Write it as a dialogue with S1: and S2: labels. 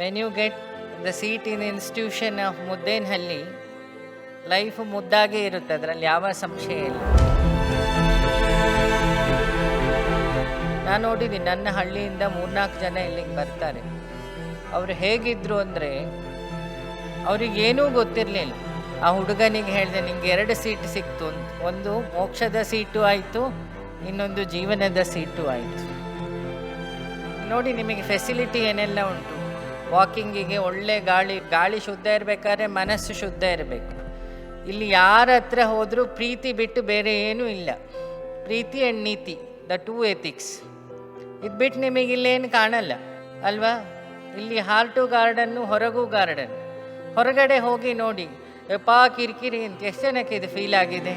S1: When you get the seat in institution of Muddenahalli life ಮುದ್ದಾಗೆ ಇರುತ್ತೆ, ಅದರಲ್ಲಿ ಯಾವ ಸಂಶಯ ಇಲ್ಲ. ನಾನು ನೋಡಿದ್ದೀನಿ ನನ್ನ ಹಳ್ಳಿಯಿಂದ ಮೂರ್ನಾಲ್ಕು ಜನ ಇಲ್ಲಿಗೆ ಬರ್ತಾರೆ. ಅವರು ಹೇಗಿದ್ರು ಅಂದರೆ, ಅವ್ರಿಗೆ ಏನೂ ಗೊತ್ತಿರಲಿಲ್ಲ. ಆ ಹುಡುಗನಿಗೆ ಹೇಳಿದೆ, ನಿಂಗೆ ಎರಡು ಸೀಟ್ ಸಿಕ್ತು ಅಂತ. ಒಂದು ಮೋಕ್ಷದ ಸೀಟು ಆಯಿತು, ಇನ್ನೊಂದು ಜೀವನದ ಸೀಟು ಆಯಿತು. ನೋಡಿ, ನಿಮಗೆ ಫೆಸಿಲಿಟಿ ಏನೆಲ್ಲ ಉಂಟು? ವಾಕಿಂಗಿಗೆ ಒಳ್ಳೆ ಗಾಳಿ ಗಾಳಿ ಶುದ್ಧ ಇರಬೇಕಾದ್ರೆ ಮನಸ್ಸು ಶುದ್ಧ ಇರಬೇಕು. ಇಲ್ಲಿ ಯಾರ ಹತ್ರ ಹೋದರೂ ಪ್ರೀತಿ ಬಿಟ್ಟು ಬೇರೆ ಏನೂ ಇಲ್ಲ. ಪ್ರೀತಿ ಆ್ಯಂಡ್ ನೀತಿ ದ ಟೂ ಎಥಿಕ್ಸ್ ಇದು ಬಿಟ್ಟು ನಿಮಗೆ ಇಲ್ಲೇನು ಕಾಣಲ್ಲ, ಅಲ್ವಾ? ಇಲ್ಲಿ ಹಾರ್ಟು ಗಾರ್ಡನ್ನು, ಹೊರಗೂ ಗಾರ್ಡನ್. ಹೊರಗಡೆ ಹೋಗಿ ನೋಡಿ, ಯಪ್ಪಾ ಕಿರಿಕಿರಿ ಅಂತ ಎಷ್ಟು ಜನಕ್ಕೆ ಇದು ಫೀಲ್ ಆಗಿದೆ?